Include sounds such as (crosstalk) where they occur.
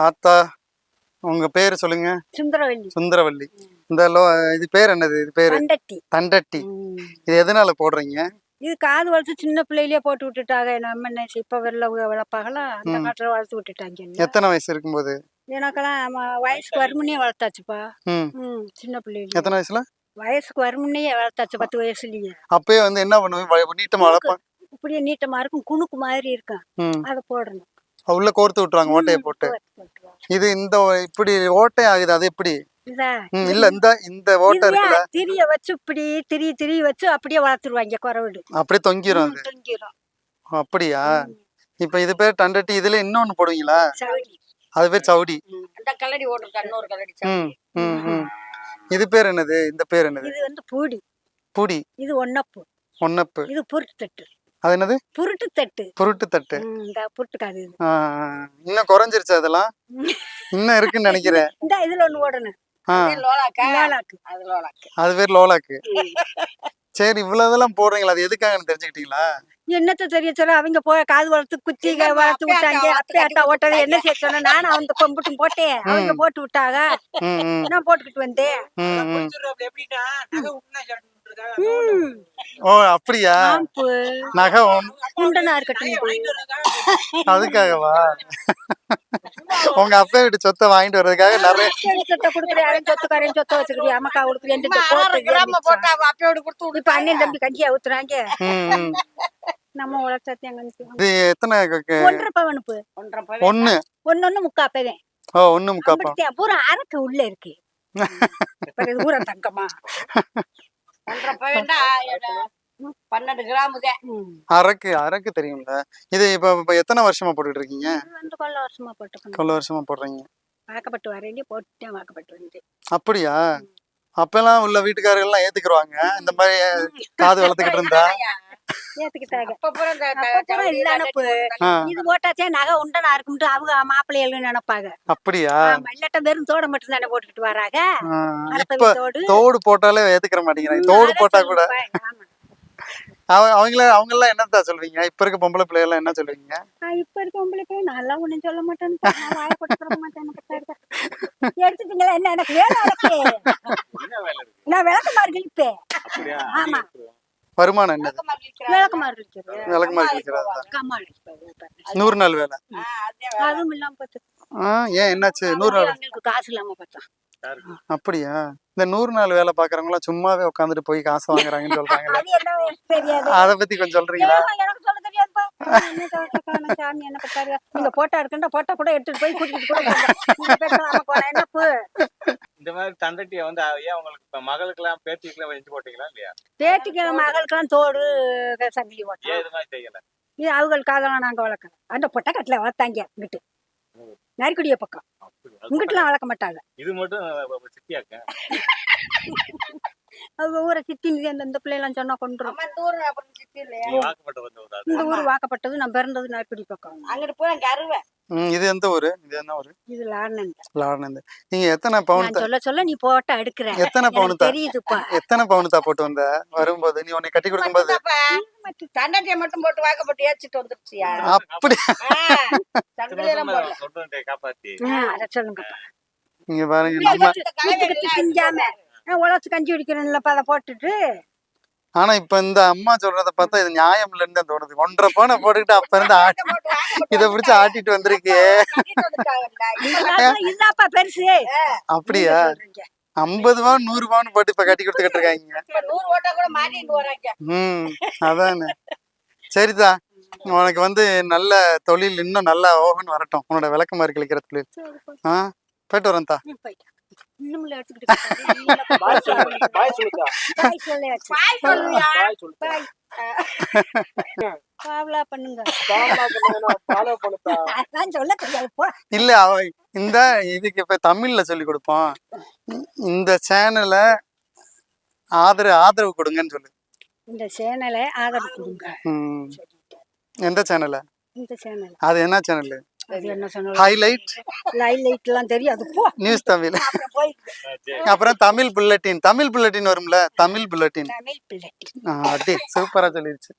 ஆத்தா உங்க பேரு சொல்லுங்க. சுந்தரவல்லி. சுந்தரவல்லி. இந்த லோ இது பேர் என்னது? இது பேரு? கண்டட்டி தண்டட்டி. இது எதனால போடுறீங்க? இது காது வளர்த்து சின்ன பிள்ளையிலே போட்டு விட்டுட்டாங்க. நம்ம என்ன செய்ய, இப்ப வரல வளர்ப்பாங்களா? அந்த. காட்டுல வளர்த்து விட்டுட்டாங்க. எத்தனை வயசு இருக்கும்போது? எனக்கெல்லாம் வயசுக்கு வருமுன்னே வளர்த்தாச்சுப்பா. ம். சின்ன பிள்ளையில எத்தனை வயசுல? வயசுக்கு வருமுன்னே வளர்த்தாச்சு பத்து வயசுலயே. அப்பயே வந்து என்ன பண்ணுவேன் நீட்டமா வளர்ப்பாங்க இப்படியே நீட்டமா இருக்கும். குணுக்கு மாதிரி இருக்கும். அதை போடணும். உள்ள கோர்த்து விட்டுருவாங்க ஓட்டையை போட்டு. இது இந்த இப்படி ஓட்டை ஆகுது அது எப்படி? இல்ல. இந்த இந்த ஓட்டை இருக்குல்ல? திரிய வச்சு இப்படி திரி திரி வச்சு அப்படியே வளர்த்துருவாங்க குறவிடு அப்படியே தொங்கிரும் தொங்கிரும். அப்படியா? இப்ப இது பேர் தண்டட்டி இதுல இன்னொன்னு போடுவீங்களா? சவுடி. அது பேர் சவுடி. அந்த கல்லடி ஓட்டுருக்கா இன்னொரு கல்லடி ம் ம் ம் இது பேர் என்னது? இந்த பேர் என்னது? இது வந்து பூடி. புடி. இது ஒன்னப்பு. ஒன்னப்பு. இது புருட்டு அது என்னது? புருட்டு தட்டு. புருட்டு தட்டு. ஆ. இன்னும் குறைஞ்சிருச்சு அதெல்லாம்? இன்னும் இருக்குன்னு நினைக்கிறேன். (laughs) இந்த இதுல ஒண்ணு ஓடணும். அது லோலாக்கு? அது பேர் லோலாக்கு. சரி இவ்வளவு இதெல்லாம் போடுறீங்களா? அது எதுக்காகன்னு தெரிஞ்சுக்கிட்டீங்களா? என்னத்த தெரிய சொல்ல அவங்க போய் காது வளர்த்து குத்தி இல்லம்மா, வளர்த்து விட்டாங்க. அக்கா அப்பே அட்டா ஓட்டது என்ன செய்ய சொன்ன நானும் அவங்க கொம்புட்டும் போட்டேன். அவங்க. போட்டு விட்டாங்க. நான் போட்டுக்கிட்டு வந்தேன்? ஓ அப்படியா? ஆம்பு நகை ஒன்- குண்டனா இருக்கட்டும். அதுக்காகவா? உங்க அப்பா வீட்டு சொத்தை வாங்கிட்டு வர்றதுக்காக நிறைய சொத்தை கொடுக்குறேன். சொத்துக்காரன் சொத்தை வச்சுக்கிறியா அம்மக்கா கொடுக்குறேன். இந்த அரை கிராம போட்டு போட்டு அவ அப்பயோடு கொடுத்து இப்ப அண்ணன் தம்பி கஞ்சியா ஊத்துறாங்க. நம்ம உழைச்சாத்தியம் கஞ்சி இது எத்தனை ஒன்றரை பவனுப்பு ஒண்ணு ஒன்னு ஒண்ணு. முக்கா பவன். ஓ ஒண்ணு முக்காப்பா அப்படித்தான் பூரா அரக்கு உள்ள இருக்கு. (laughs) பூரா தங்கமா. பன்னெண்டு கிராமு. அரக்கு அரக்கு தெரியும்ல. இது இப்ப இப்ப எத்தனை வருஷமா போட்டுட்டு இருக்கீங்க? கொள்ள வருஷமா போட்டு எவ்வளவு வருஷமா போடுறீங்க. வாக்கப்பட்டு வரேன் போட்டுட்டேன் வாக்கப்பட்டு வந்து. அப்படியா? அப்பெல்லாம் உள்ள வீட்டுக்காரர்கள் எல்லாம் ஏத்துக்குருவாங்க? இந்த மாதிரி காது வளர்த்துக்கிட்டு இருந்தா? ஏத்துக்கிட்டாங்க அப்ப பூரா இந்த அப்ப பூரா சவுடி இல்ல எல்லாம் அனுப்பு. கட்டி ஆ, இது போட்டாச்சே நகை உண்டனா இருக்கும்ட்டு அவங்க மாப்பிள்ளைகள் நினைப்பாங்க. அப்படியா? இல்லாட்ட வெறும் தோட மட்டும் தானே போட்டுக்கிட்டு வராங்க. இப்ப தோடு. தோடு போட்டாலே ஏத்துக்கிற மாட்டேங்கிறாங்க. தோடு போட்டா கூட. அவங்கள அவங்க எல்லாம் என்னத்தா சொல்வீங்க? இப்ப இருக்க பொம்பளை பிள்ளைகள் எல்லாம் என்ன சொல்லுவீங்க நான் இப்ப இருக்க உங்களுக்கு நல்லா ஒண்ணும் சொல்ல மாட்டேன்னு நான் வாயை மாட்டேன்னு எடுத்துட்டீங்களா என்ன எனக்கு வேலை இருக்கு? நான் விளக்குமாறு கிழிப்பேன் ஆமா வருமானம் என்னது விளக்கமாறு விக்கிறாங்க. விளக்குமாறு அடிப்பது நூறு நாள் வேலை. அதுவும் இல்லாம ஏன் என்னாச்சு? நூறு நாள். காசு இல்லாம பார்த்தா அப்படியா? இந்த நூறு நாள் வேலை பாக்குறவங்க எல்லாம் சும்மாவே உட்காந்துட்டு போய் காசு வாங்குறாங்கன்னு சொல்றாங்கல்ல. அது என்ன எனக்கு தெரியாது. அத பத்தி கொஞ்சம் சொல்றீங்களா? என்ன என்ன போட்டோ எடுக்கண்டா போட்டோ கூட எடுத்துட்டு போய் கூட்டிட்டு கூட போங்க. நீங்க பேசாம போனா என்னப்பு இந்த மாதிரி தண்டட்டியை வந்து ஏன் உங்களுக்கு மகளுக்கெல்லாம் பேத்திக்கெல்லாம் வச்சு போட்டீங்களா இல்லையா? பேட்டிக்கிழமை மகளுக்கெல்லாம் தோடு சங்கிலி இது மாதிரி செய்யல? இது அவங்களுக்காகலாம் நாங்க வளர்க்கணும் அந்த பொட்டக்கட்டில வளர்த்தாங்க இங்கிட்டு. நரிக்குடிய பக்கம். இங்கிட்டுலாம் வளர்க்க மாட்டாங்க. இது மட்டும் சித்தியாக்க (laughs) அவங்க ஊரை சேர்ந்து இந்த பிள்ளைலாம் சொன்னா கொண்டுரும் அம்மா இந்த ஊரு? சித்தி வாக்கப்பட்டது நான் பிறந்தது நரிக்குடி பக்கம். அங்கிட்டு போய் அங்க அருவை ம், இது எந்த ஊரு? இது என்ன ஊரு? இது லாரணன் லாடனந்து நீங்க எத்தனை பவுன் நான் சொல்ல சொல்ல நீ போட்டோ எடுக்கிற எத்தனை பவுன் தெரியுதுப்பா. எத்தனை பவுன் தான் போட்டு வந்த? வரும்போது நீ உன்னை கட்டி கொடுக்கும்போது. தண்டட்டியை மட்டும் போட்டு வாக்கப்பட்டு ஏச்சிட்டு வந்துருச்சியா? அப்படி. காப்பாத்தி அதை சொல்லுங்கப்பா. நீங்க பாருங்க நம்ம கஞ்சி குடிக்கிறேன்லப்பா அதை போட்டுட்டு. ஆனா இப்ப இந்த அம்மா சொல்றத பார்த்தா இது நியாயம் இல்லைன்னு தான் தோணுது. ஒன்றரை பவுனை போட்டுக்கிட்டு அப்ப இருந்து ஆட்டி இதை பிடிச்சு ஆட்டிட்டு வந்திருக்கே. அப்படியா. ஐம்பது பவுன் நூறு பவுன் போட்டு இப்ப கட்டி கொடுத்துக்கிட்டு இருக்காங்க. ம் அதானே. சரிதா. உனக்கு வந்து நல்ல தொழில் இன்னும் நல்லா ஓகன் வரட்டும். உன்னோட விளக்கமாறு கிழிக்கிற தொழில். ஆ போயிட்டு வரேன் தா பாய் சொல்லுங்க பாய் சொல்லுங்க பாய். பாய் பாய் சொல்லுங்க இல்ல அவ இந்த இதுக்கு இப்ப தமிழ்ல சொல்லி கொடுப்போம். இந்த சேனலை ஆதரவு ஆதரவு கொடுங்கன்னு சொல்லு. இந்த சேனலை ஆதரவு கொடுங்க. ம். எந்த சேனலை? இந்த சேனல். அது என்ன சேனல்? ஹைலைட் லைட் லைட் எல்லாம் தெரியாது போ. நியூஸ் தமிழ். அப்புறம் தமிழ் புல்லட்டின் தமிழ் புல்லட்டின் வரும்ல? தமிழ் புல்லட்டின் தமிழ் ஆ, அடி சூப்பரா சொல்லிருச்சு.